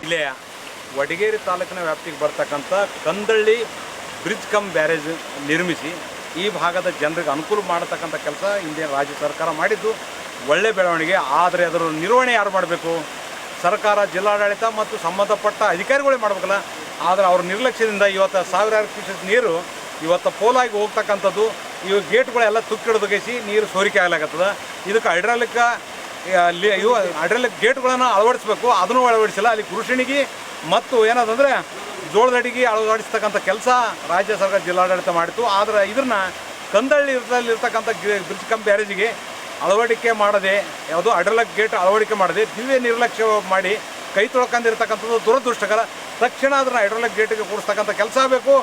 ಜಿಲ್ಲೆಯ ವಡಗೇರಿ ತಾಲೂಕಿನ ವ್ಯಾಪ್ತಿಗೆ ಬರ್ತಕ್ಕಂಥ ಕಂದಳ್ಳಿ ಬ್ರಿಡ್ಜ್ ಕಮ್ ಬ್ಯಾರೇಜ್ ನಿರ್ಮಿಸಿ ಈ ಭಾಗದ ಜನರಿಗೆ ಅನುಕೂಲ ಮಾಡತಕ್ಕಂಥ ಕೆಲಸ ಹಿಂದಿನ ರಾಜ್ಯ ಸರ್ಕಾರ ಮಾಡಿದ್ದು. ಒಳ್ಳೆ ಬೆಳವಣಿಗೆ. ಆದರೆ ಅದರ ನಿರ್ವಹಣೆ ಯಾರು ಮಾಡಬೇಕು? ಸರ್ಕಾರ, ಜಿಲ್ಲಾಡಳಿತ ಮತ್ತು ಸಂಬಂಧಪಟ್ಟ ಅಧಿಕಾರಿಗಳೇ ಮಾಡಬೇಕಲ್ಲ? ಆದರೆ ಅವ್ರ ನಿರ್ಲಕ್ಷ್ಯದಿಂದ ಇವತ್ತು ಸಾವಿರಾರು ಕ್ಯೂಸೆಕ್ ನೀರು ಇವತ್ತು ಪೋಲಾಗಿ ಹೋಗ್ತಕ್ಕಂಥದ್ದು. ಇವು ಗೇಟ್ಗಳೆಲ್ಲ ತುಕ್ಕಿಡ್ದಗಿಸಿ ನೀರು ಸೋರಿಕೆ ಆಗ್ಲಾಗತ್ತದ ಇದಕ್ಕೆ ಹೈಡ್ರಾಲಿಕ್ ಅಲ್ಲಿ ಇವು ಹೈಡ್ರಾಲಿಕ್ ಗೇಟ್ಗಳನ್ನು ಅಳವಡಿಸ್ಬೇಕು, ಅದನ್ನು ಅಳವಡಿಸಿಲ್ಲ. ಅಲ್ಲಿ ಕೃಷಿಣಿಗೆ ಮತ್ತು ಏನದಂದರೆ ಜೋಳದಡಿಗೆ ಅಳವಡಿಸ್ತಕ್ಕಂಥ ಕೆಲಸ ರಾಜ್ಯ ಸರ್ಕಾರ ಜಿಲ್ಲಾಡಳಿತ ಮಾಡಿತು ಆದರೆ ಇದನ್ನ ಕಂದಳ್ಳಿ ಇರ್ತಕ್ಕಂಥ ಬ್ರಿಡ್ಜ್ ಕಂಪ್ ಬ್ಯಾರೇಜಿಗೆ ಅಳವಡಿಕೆ ಮಾಡದೆ, ಯಾವುದೋ ಅಡ್ರಲಕ್ ಗೇಟ್ ಅಳವಡಿಕೆ ಮಾಡದೆ ದಿವ್ಯ ನಿರ್ಲಕ್ಷ್ಯ ಮಾಡಿ ಕೈ ತೊಳ್ಕೊಂಡಿರ್ತಕ್ಕಂಥದ್ದು ದುರದೃಷ್ಟಕರ. ತಕ್ಷಣ ಅದನ್ನು ಹೈಡ್ರೋಲಿಕ್ ಗೇಟಿಗೆ ಕೂಡಿಸ್ತಕ್ಕಂಥ ಕೆಲಸ ಆಗಬೇಕು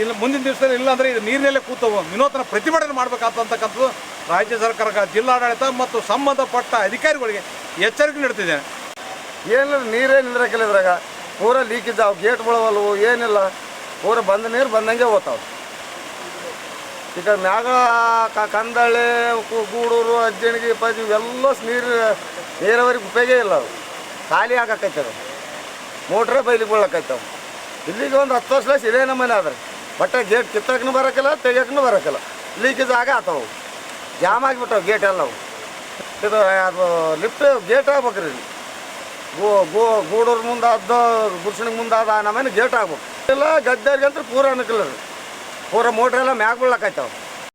ಇಲ್ಲಿ ಮುಂದಿನ ದಿವಸದಲ್ಲಿ ಇಲ್ಲಾಂದರೆ ಇದು ನೀರಿನಲ್ಲೇ ಕೂತವು. ವಿನೂತನ ಪ್ರತಿಭಟನೆ ಮಾಡಬೇಕಾದಂತಕ್ಕಂಥದ್ದು ರಾಜ್ಯ ಸರ್ಕಾರ ಜಿಲ್ಲಾಡಳಿತ ಮತ್ತು ಸಂಬಂಧಪಟ್ಟ ಅಧಿಕಾರಿಗಳಿಗೆ ಎಚ್ಚರಿಕೆ ನೀಡ್ತಿದ್ದೇನೆ. ಏನಿಲ್ಲ ನೀರೇ ನಿಂದ್ರಕ್ಕಿಲ್ಲ ಇದ್ರಾಗ ಪೂರ ಲೀಕ್ ಅವು ಗೇಟ್ ಬಳವಲ್ವ ಏನಿಲ್ಲ. ಪೂರ ಬಂದ ನೀರು ಬಂದಂಗೆ ಹೋಗ್ತಾವೆ. ಈಗ ಮ್ಯಾಗ ಕಂದಳೆ ಗೂಡೂರು ಅಜ್ಜಣಿಗೆ ಪಜ್ಜಿ ಇವೆಲ್ಲ ನೀರು ನೀರಾವರಿಗೆ ಉಪಯೋಗ ಇಲ್ಲ. ಅದು ಖಾಲಿ ಅದು. ಮೋಟ್ರೇ ಬೈಲಿಗೆ ಬೀಳಕೈತವ ಇಲ್ಲಿಗೆ ಒಂದು ಹತ್ತು ವರ್ಷ ಇದೇ ನಮ್ಮನೆ ಆದ್ರೆ. ಬಟ್ಟೆ ಗೇಟ್ ಕಿತ್ತಕ್ಕೂ ಬರೋಕ್ಕಿಲ್ಲ ತೆಗಿಯಕ್ಕೂ ಬರೋಕ್ಕಿಲ್ಲ ಲೀಕೇಜ್ ಆಗ ಆತವು. ಜಾಮ್ ಆಗಿಬಿಟ್ಟವು ಗೇಟ್ ಎಲ್ಲವು ಇದು, ಅದು ಲಿಫ್ಟ್ ಗೇಟ್ ಆಗ್ಬೇಕ್ರಿ ಇಲ್ಲಿ. ಗೋ ಗೋ, ಗೂಡೂರ್ ಮುಂದೆ ಅದ ಗುರ್ಸಣಿಗೆ ಮುಂದೆ ಅದ ನಮ್ಮನೆ ಗೇಟ್ ಆಗ್ಬೇಕು. ಇಲ್ಲ ಗದ್ದೆಗಂತೂ ಪೂರ ಅನುಕೂಲ ರೀ ಪೂರ ಮೋಟ್ರೆಲ್ಲ ಮ್ಯಾಗ ಬೀಳಕೈತಾವ